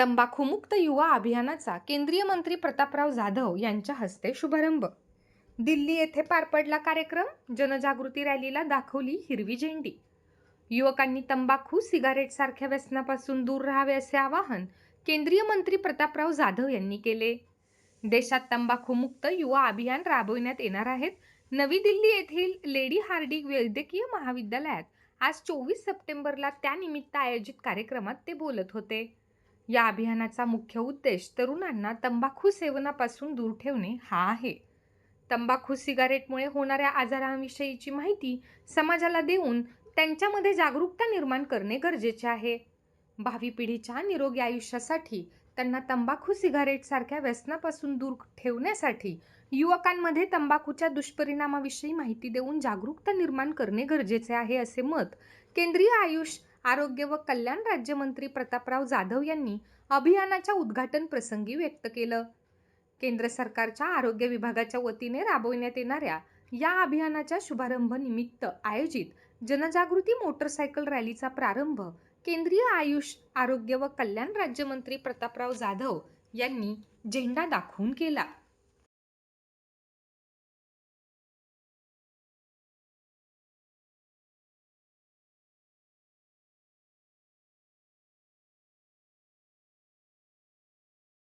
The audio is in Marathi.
तंबाखूमुक्त युवा अभियानाचा केंद्रीय मंत्री प्रतापराव जाधव यांच्या हस्ते शुभारंभ. दिल्ली येथे पार पडला कार्यक्रम. जनजागृती रॅलीला दाखवली हिरवी झेंडी. युवकांनी तंबाखू सिगारेट सारख्या व्यसनापासून दूर राहावे असे आवाहन केंद्रीय मंत्री प्रतापराव जाधव यांनी केले. देशात तंबाखूमुक्त युवा अभियान राबविण्यात येणार आहेत. नवी दिल्ली येथील लेडी हार्डिंग वैद्यकीय महाविद्यालयात आज चोवीस सप्टेंबरला त्यानिमित्त आयोजित कार्यक्रमात ते बोलत होते. या अभियानाचा मुख्य उद्देश तरुणांना तंबाखू सेवनापासून दूर ठेवणे हा आहे. तंबाखू सिगारेटमुळे होणाऱ्या आजारांविषयीची माहिती समाजाला देऊन त्यांच्यामध्ये जागरूकता निर्माण करणे गरजेचे आहे. भावी पिढीच्या निरोगी आयुष्यासाठी त्यांना तंबाखू सिगारेटसारख्या व्यसनापासून दूर ठेवण्यासाठी युवकांमध्ये तंबाखूच्या दुष्परिणामाविषयी माहिती देऊन जागरूकता निर्माण करणे गरजेचे आहे असे मत केंद्रीय आयुष आरोग्य व कल्याण राज्यमंत्री प्रतापराव जाधव यांनी अभियानाच्या उद्घाटन प्रसंगी व्यक्त केलं. केंद्र सरकारच्या आरोग्य विभागाच्या वतीने राबविण्यात येणाऱ्या या अभियानाच्या शुभारंभ निमित्त आयोजित जनजागृती मोटरसायकल रॅलीचा प्रारंभ केंद्रीय आयुष आरोग्य व कल्याण राज्यमंत्री प्रतापराव जाधव यांनी झेंडा दाखवून केला.